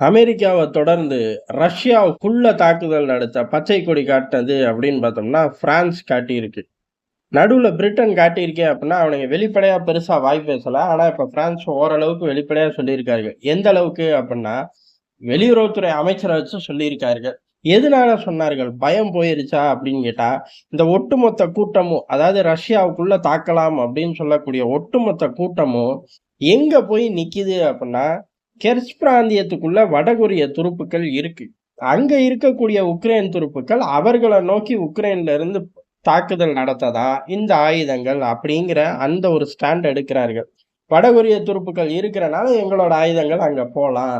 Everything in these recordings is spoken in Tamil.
அமெரிக்காவை தொடர்ந்து ரஷ்யாவுக்குள்ள தாக்குதல் நடத்த பச்சை கொடி காட்டினது அப்படின்னு பார்த்தோம்னா பிரான்ஸ் காட்டியிருக்கு. நடுவில் பிரிட்டன் காட்டியிருக்கேன் அப்படின்னா அவனுங்க வெளிப்படையாக பெருசாக வாய் பேசலை ஆனால் இப்போ பிரான்ஸ் ஓரளவுக்கு வெளிப்படையாக சொல்லியிருக்கார்கள். எந்த அளவுக்கு அப்படின்னா வெளியுறவுத்துறை அமைச்சரை வச்சு சொல்லியிருக்கார்கள். எதனால சொன்னார்கள்? பயம் போயிருச்சா அப்படின்னு கேட்டா இந்த ஒட்டுமொத்த கூட்டமும் அதாவது ரஷ்யாவுக்குள்ள தாக்கலாம் அப்படின்னு சொல்லக்கூடிய ஒட்டுமொத்த கூட்டமும் எங்க போய் நிக்குது அப்படின்னா கெர்ச் பிராந்தியத்துக்குள்ள வடகொரிய துருப்புக்கள் இருக்கு. அங்க இருக்கக்கூடிய உக்ரைன் துருப்புக்கள் அவர்களை நோக்கி உக்ரைன்ல இருந்து தாக்குதல் நடத்ததா இந்த ஆயுதங்கள் அப்படிங்கிற அந்த ஒரு ஸ்டாண்ட் எடுக்கிறார்கள். வடகொரிய துருப்புக்கள் இருக்கிறனால எங்களோட ஆயுதங்கள் அங்க போகலாம்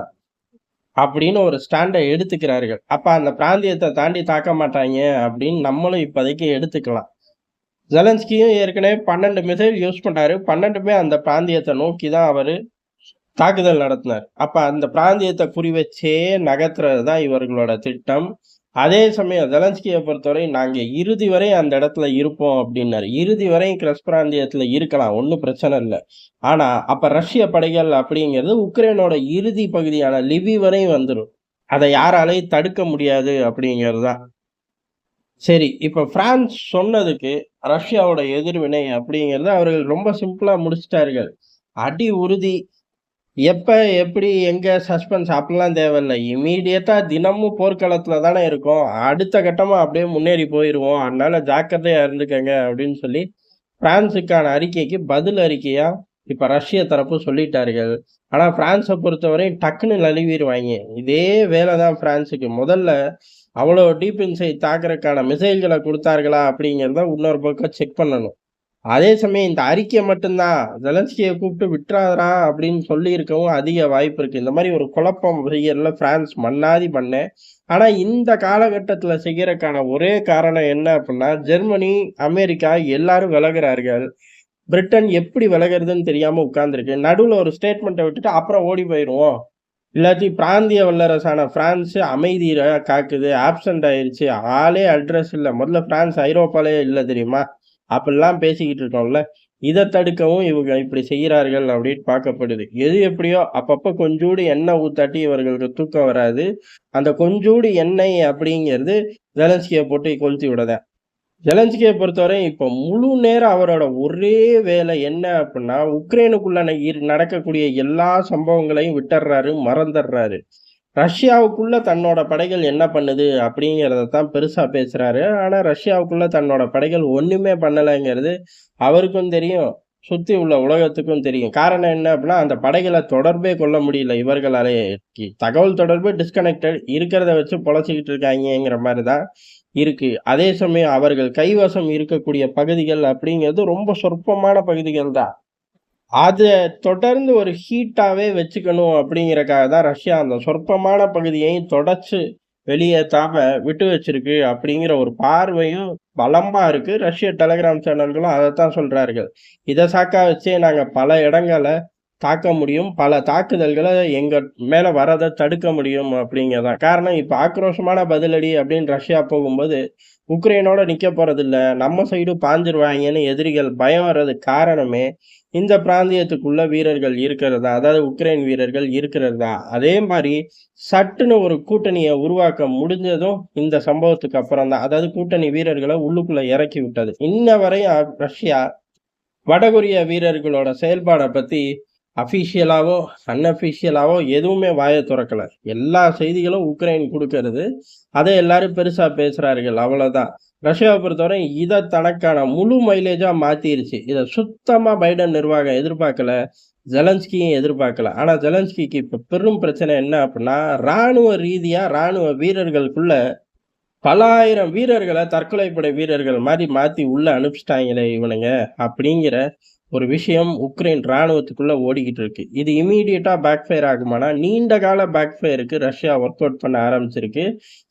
அப்படின்னு ஒரு ஸ்டாண்டை எடுத்துக்கிறார்கள். அப்ப அந்த பிராந்தியத்தை தாண்டி தாக்க மாட்டாங்க அப்படின்னு நம்மளும் இப்போதைக்கு எடுத்துக்கலாம். ஜெலன்ஸ்கியும் ஏற்கனவே பன்னெண்டு மிசைல் யூஸ் பண்ணாரு பன்னெண்டுமே அந்த பிராந்தியத்தை நோக்கி தான் அவர் தாக்குதல் நடத்தினார். அப்போ அந்த பிராந்தியத்தை குறி வச்சே நகர்த்துறது தான் இவர்களோட திட்டம். அதே சமயம் ஜெலன்ஸ்கியை பொறுத்தவரை நாங்கள் இறுதி வரை அந்த இடத்துல இருப்போம் அப்படின்னாரு. இறுதி வரையும் கிரஸ் பிராந்தியத்தில் இருக்கலாம் ஒன்றும் பிரச்சனை இல்லை. ஆனால் அப்போ ரஷ்ய படைகள் அப்படிங்கிறது உக்ரைனோட இறுதி பகுதியான லிவி வரையும் வந்துடும் அதை யாராலையும் தடுக்க முடியாது அப்படிங்கிறது தான். சரி இப்போ பிரான்ஸ் சொன்னதுக்கு ரஷ்யாவோட எதிர்வினை அப்படிங்கிறது அவர்கள் ரொம்ப சிம்பிளாக முடிச்சிட்டார்கள். அடி உறுதி எப்போ எப்படி எங்கே சஸ்பென்ஸ் அப்படிலாம் தேவையில்லை. இமீடியட்டாக தினமும் போர்க்களத்தில் தானே இருக்கும். அடுத்த கட்டமாக அப்படியே முன்னேறி போயிடுவோம் அதனால் ஜாக்கிரதையாக இருந்துக்கங்க அப்படின்னு சொல்லி பிரான்ஸுக்கான அறிக்கைக்கு பதில் அறிக்கையாக இப்போ ரஷ்ய தரப்பு சொல்லிட்டார்கள். ஆனால் ஃப்ரான்ஸை பொறுத்தவரையும் டக்குன்னு நழுவிடுவாங்க. இதே வேலை தான் ஃப்ரான்ஸுக்கு முதல்ல அவ்வளோ டீப் இன்சைட் தாக்குறதுக்கான மிசைல்களை கொடுத்தார்களா அப்படிங்கிறத இன்னொரு பக்கம் செக் பண்ணணும். அதே சமயம் இந்த அறிக்கை மட்டும்தான். ஜெலன்ஸ்கியை கூப்பிட்டு விட்டுறாதரா அப்படின்னு சொல்லியிருக்கவும் அதிக வாய்ப்பு இருக்குது இந்த மாதிரி ஒரு குழப்பம் செய்யறதுல ஃப்ரான்ஸ் மண்ணாதி பண்ணேன் ஆனால் இந்த காலகட்டத்தில் செய்கிறதுக்கான ஒரே காரணம் என்ன அப்படின்னா ஜெர்மனி அமெரிக்கா எல்லாரும் விலகுறார்கள். பிரிட்டன் எப்படி விலகிறதுன்னு தெரியாமல் உட்கார்ந்துருக்கு. நடுவில் ஒரு ஸ்டேட்மெண்ட்டை விட்டுட்டு அப்புறம் ஓடி போயிடுவோம். இல்லாட்டி பிராந்திய வல்லரசான பிரான்ஸ் அமைதியை காக்குது. ஆப்சண்ட் ஆயிடுச்சு ஆளே அட்ரஸ் இல்லை. முதல்ல பிரான்ஸ் ஐரோப்பாலே இல்லை தெரியுமா? அப்படிலாம் பேசிக்கிட்டு இருக்கோம்ல இதை தடுக்கவும் இவங்க இப்படி செய்கிறார்கள் அப்படின்னு பார்க்கப்படுது. எது எப்படியோ அப்பப்போ கொஞ்சோடு எண்ணெய் ஊத்தாட்டி இவர்களுக்கு தூக்கம் வராது. அந்த கொஞ்சோடு எண்ணெய் அப்படிங்கிறது ஜெலன்ஸ்கியை போட்டு கொளுத்தி விடதேன் ஜெலன்ஸ்கியை பொறுத்தவரை இப்போ முழு நேரம் அவரோட ஒரே வேலை என்ன அப்படின்னா உக்ரைனுக்குள்ள நடக்கக்கூடிய எல்லா சம்பவங்களையும் விட்டுறாரு மறந்துடுறாரு. ரஷ்யாவுக்குள்ளே தன்னோட படைகள் என்ன பண்ணுது அப்படிங்கிறத தான் பெருசாக பேசுகிறாரு ஆனால் ரஷ்யாவுக்குள்ளே தன்னோட படைகள் ஒன்றுமே பண்ணலைங்கிறது அவருக்கும் தெரியும் சுற்றி உள்ள உலகத்துக்கும் தெரியும். காரணம் என்ன அப்படின்னா அந்த படைகளை தொடர்பே கொள்ள முடியல இவர்களாலே. தகவல் தொடர்பு டிஸ்கனெக்டட் இருக்கிறத வச்சு பொழைச்சிக்கிட்டு இருக்காங்கிற மாதிரி தான் இருக்குது அதே சமயம் அவர்கள் கைவசம் இருக்கக்கூடிய பகுதிகள் அப்படிங்கிறது ரொம்ப சொற்பமான பகுதிகள் தான் அதை தொடர்ந்து ஒரு ஹீட்டாகவே வச்சுக்கணும் அப்படிங்கிறக்காக தான் ரஷ்யா அந்த சொற்பமான பகுதியையும் தொடச்சு வெளியேற்றாம விட்டு வச்சிருக்கு அப்படிங்கிற ஒரு பார்வையும் பலமா இருக்கு. ரஷ்ய டெலிகிராம் சேனல்களும் அதை தான் சொல்றார்கள். இதை சாக்கா வச்சே நாங்கள் பல இடங்களை தாக்க முடியும். பல தாக்குதல்களை எங்க மேல வரதை தடுக்க முடியும் அப்படிங்கிறதான் காரணம் இப்ப ஆக்ரோஷமான பதிலடி அப்படின்னு ரஷ்யா போகும்போது உக்ரைனோட நிக்க போறது இல்ல நம்ம சைடு பாஞ்சிருவாங்கன்னு எதிரிகள் பயம் வர்றது காரணமே இந்த பிராந்தியத்துக்குள்ள வீரர்கள் இருக்கிறதா? அதாவது உக்ரைன் வீரர்கள் இருக்கிறதா? அதே மாதிரி சட்டுன்னு ஒரு கூட்டணியை உருவாக்க முடிஞ்சதும் இந்த சம்பவத்துக்கு அப்புறம் தான் அதாவது கூட்டணி வீரர்களை உள்ளுக்குள்ள இறக்கி விட்டது இன்ன வரையும் ரஷ்யா வடகொரிய வீரர்களோட செயல்பாடை பத்தி அஃபிஷியலாவோ அன்அஃபிஷியலாவோ எதுவுமே வாயை திறக்கல. எல்லா செய்திகளும் உக்ரைன் கொடுக்கறது. அதை எல்லாரும் பெருசாக பேசுகிறார்கள் அவ்வளோதான் ரஷ்யாவை பொறுத்தவரை இதை தனக்கான முழு மைலேஜாக மாற்றிருச்சு இதை சுத்தமாக பைடன் நிர்வாகம் எதிர்பார்க்கல. ஜெலன்ஸ்கியும் எதிர்பார்க்கல. ஆனால் ஜெலன்ஸ்கிக்கு இப்போ பெரும் பிரச்சனை என்ன அப்படின்னா ராணுவ ரீதியாக ராணுவ வீரர்களுக்குள்ள பல ஆயிரம் வீரர்களை தற்கொலைப்படை வீரர்கள் மாதிரி மாற்றி உள்ளே அனுப்பிச்சிட்டாங்களே இவனுங்க அப்படிங்கிற ஒரு விஷயம் உக்ரைன் இராணுவத்துக்குள்ளே ஓடிக்கிட்டு இருக்கு. இது இமீடியட்டாக பேக்ஃபயர் ஆகுமானா நீண்ட கால பேக்ஃபயருக்கு ரஷ்யா ஒர்க் அவுட் பண்ண ஆரம்பிச்சிருக்கு.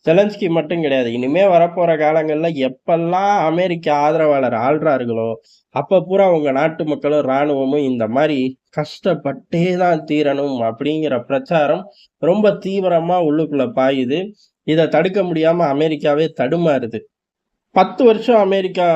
செலன்ஸ்கி மட்டும் கிடையாது. இனிமேல் வரப்போகிற காலங்களில் எப்பெல்லாம் அமெரிக்க ஆதரவாளர் ஆள்றார்களோ அப்போ பூரா அவங்க நாட்டு மக்களும் ராணுவமும் இந்த மாதிரி கஷ்டப்பட்டே தான் தீரணும் அப்படிங்கிற பிரச்சாரம் ரொம்ப தீவிரமாக உள்ளுக்குள்ளே பாயுது. இதை தடுக்க முடியாமல் அமெரிக்காவே தடுமாறுது. பத்து வருஷம் அமெரிக்கா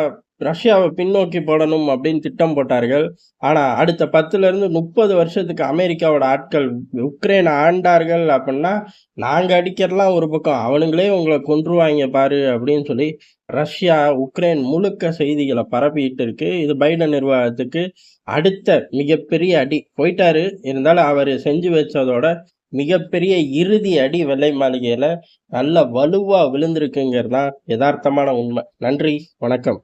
ரஷ்யாவை பின்னோக்கி போடணும் அப்படின்னு திட்டம் போட்டார்கள். ஆனால் அடுத்த பத்துலேருந்து முப்பது வருஷத்துக்கு அமெரிக்காவோட ஆட்கள் உக்ரைனை ஆண்டார்கள் அப்படின்னா நாங்கள் அடிக்கிறலாம் ஒரு பக்கம். அவனுங்களே உங்களை கொன்றுவாங்க பாரு அப்படின்னு சொல்லி ரஷ்யா உக்ரைன் முழுக்க செய்திகளை பரப்பிட்டு இருக்கு. இது பைடன் நிர்வாகத்துக்கு அடுத்த மிகப்பெரிய அடி. போயிட்டாரு. இருந்தாலும் அவர் செஞ்சு வச்சதோட மிகப்பெரிய இறுதி அடி வெள்ளை மாளிகையில் நல்ல வலுவாக விழுந்திருக்குங்கிறது தான் யதார்த்தமான உண்மை. நன்றி. வணக்கம்.